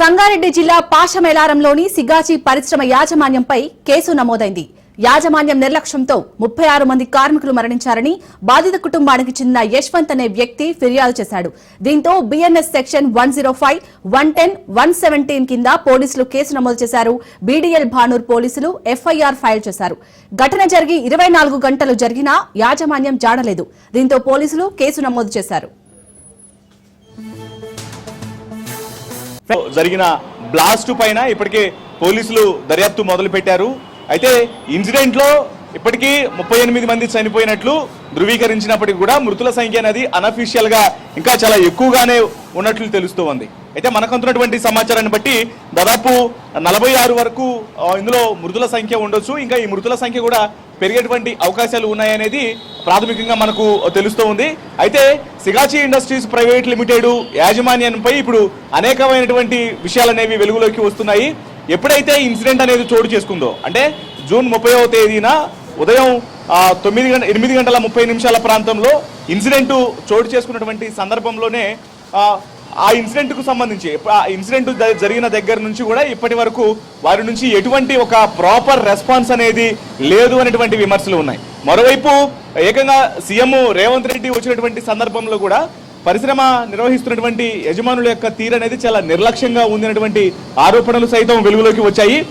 సంగారెడ్డి జిల్లా పాషమేలారంలోని సిగాచి పరిశ్రమ యాజమాన్యంపై కేసు నమోదైంది. యాజమాన్యం నిర్లక్ష్యంతో ముప్పై ఆరు మంది కార్మికులు మరణించారని బాధిత కుటుంబానికి చెందిన యశ్వంత్ అనే వ్యక్తి ఫిర్యాదు చేశాడు. దీంతో BNS section one zero five one ten one seventeen కింద పోలీసులు కేసు నమోదు చేశారు. బీడీఎల్ భానూర్ పోలీసులు ఎఫ్ఐఆర్ ఫైల్ చేశారు. ఘటన జరిగి ఇరవై నాలుగు గంటలు జరిగినా యాజమాన్యం జాడలేదు. దీంతో పోలీసులు కేసు నమోదు చేశారు. జరిగిన బ్లాస్ట్ పైన ఇప్పటికే పోలీసులు దర్యాప్తు మొదలు పెట్టారు అయితే ఇన్సిడెంట్లో ఇప్పటికీ ముప్పై ఎనిమిది మంది చనిపోయినట్లు ధృవీకరించినప్పటికీ కూడా మృతుల సంఖ్య అనేది అనఫీషియల్గా ఇంకా చాలా ఎక్కువగానే ఉన్నట్లు తెలుస్తూ ఉంది. అయితే మనకు అందుతున్నటువంటి సమాచారాన్ని బట్టి దాదాపు నలభై ఆరు వరకు ఇందులో మృతుల సంఖ్య ఉండొచ్చు. ఇంకా ఈ మృతుల సంఖ్య కూడా పెరిగేటువంటి అవకాశాలు ఉన్నాయనేది ప్రాథమికంగా మనకు తెలుస్తూ ఉంది. అయితే సిగాచి ఇండస్ట్రీస్ ప్రైవేట్ లిమిటెడ్ యాజమాన్యంపై ఇప్పుడు అనేకమైనటువంటి విషయాలు అనేవి వెలుగులోకి వస్తున్నాయి. ఎప్పుడైతే ఇన్సిడెంట్ అనేది చోటు చేసుకుందో అంటే జూన్ ముప్పైవ తేదీన ఉదయం తొమ్మిది గంట ఎనిమిది గంటల ముప్పై నిమిషాల ప్రాంతంలో ఇన్సిడెంట్ చోటు చేసుకున్నటువంటి సందర్భంలోనే ఆ, ఇన్సిడెంట్కు సంబంధించి ఆ ఇన్సిడెంట్ జరిగిన దగ్గర నుంచి కూడా ఇప్పటి వరకు వారి నుంచి ఎటువంటి ఒక ప్రాపర్ రెస్పాన్స్ అనేది లేదు అనేటువంటి విమర్శలు ఉన్నాయి. మరోవైపు ఏకంగా సీఎం రేవంత్ రెడ్డి వచ్చినటువంటి సందర్భంలో కూడా పరిశ్రమ నిర్వహిస్తున్నటువంటి యజమానుల యొక్క తీరు అనేది చాలా నిర్లక్ష్యంగా ఉంది ఆరోపణలు సైతం వెలుగులోకి వచ్చాయి.